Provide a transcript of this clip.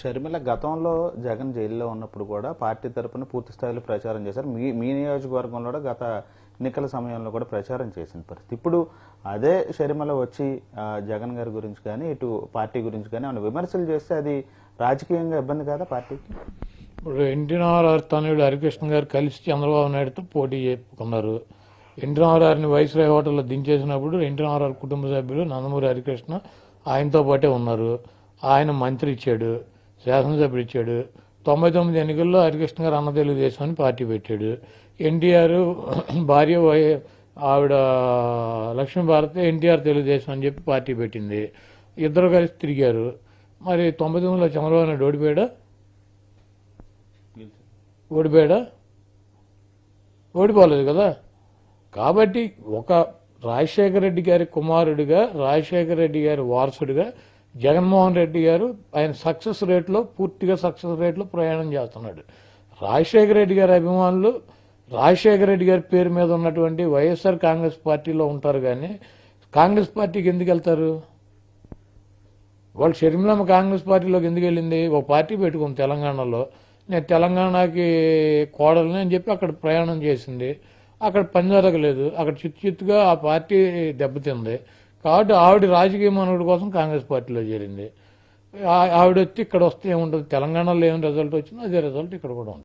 షర్మిల గతంలో జగన్ జైల్లో ఉన్నప్పుడు కూడా పార్టీ తరపున పూర్తి స్థాయిలో ప్రచారం చేశారు. మీ మీ నియోజకవర్గంలో కూడా గత ఎన్నికల సమయంలో కూడా ప్రచారం చేసిన పరిస్థితి. ఇప్పుడు అదే షర్మిల వచ్చి జగన్ గారి గురించి కానీ ఇటు పార్టీ గురించి కానీ ఏమైనా విమర్శలు చేస్తే అది రాజకీయంగా ఇబ్బంది కాదా పార్టీకి? ఇప్పుడు ఎన్టీ రామారావు తనయుడు హరికృష్ణ గారు కలిసి చంద్రబాబు నాయుడుతో పోటీ చెప్పుకున్నారు ఎన్టీ రామారావుని వైస్రాయ్ హోటల్లో దించేసినప్పుడు ఎన్టీ రామారావు కుటుంబ సభ్యులు నందమూరి హరికృష్ణ ఆయనతో పాటే ఉన్నారు. ఆయన మంత్రి ఇచ్చాడు శాసనసభ్యుడు ఇచ్చాడు తొంభై తొమ్మిది ఎన్నికల్లో హరికృష్ణ గారు అన్న తెలుగుదేశం అని పార్టీ పెట్టాడు. ఎన్టీఆర్ భార్య వై ఆవిడ లక్ష్మీ భారతి ఎన్టీఆర్ తెలుగుదేశం అని చెప్పి పార్టీ పెట్టింది. ఇద్దరు కలిసి తిరిగారు. మరి తొంభై తొమ్మిదిలో చంద్రబాబు నాయుడు ఓడిపోయాడా? ఓడిపోయాడా? ఓడిపోలేదు కదా. కాబట్టి ఒక రాజశేఖర రెడ్డి గారి కుమారుడిగా రాజశేఖర రెడ్డి గారి వారసుడిగా జగన్మోహన్ రెడ్డి గారు ఆయన సక్సెస్ రేట్లో పూర్తిగా సక్సెస్ రేట్లో ప్రయాణం చేస్తున్నాడు. రాజశేఖర రెడ్డి గారి అభిమానులు రాజశేఖర రెడ్డి గారి పేరు మీద ఉన్నటువంటి వైఎస్ఆర్ కాంగ్రెస్ పార్టీలో ఉంటారు కానీ కాంగ్రెస్ పార్టీకి ఎందుకు వెళ్తారు? వాళ్ళు షర్మిలమ్మ కాంగ్రెస్ పార్టీలోకి ఎందుకు వెళ్ళింది? ఒక పార్టీ పెట్టుకుంది తెలంగాణలో. నేను తెలంగాణకి కోడలని అని చెప్పి అక్కడ ప్రయాణం చేసింది. అక్కడ పని జరగలేదు. అక్కడ చిత్తు చిత్తుగా ఆ పార్టీ దెబ్బతింది. కాబట్టి ఆవిడ రాజకీయ మనుగడ కోసం కాంగ్రెస్ పార్టీలో చేరింది. ఆ- ఆవిడ వచ్చి ఇక్కడ వస్తే ఏముంటుంది? తెలంగాణలో ఏం రిజల్ట్ వచ్చిందో అదే రిజల్ట్ ఇక్కడ కూడా ఉంది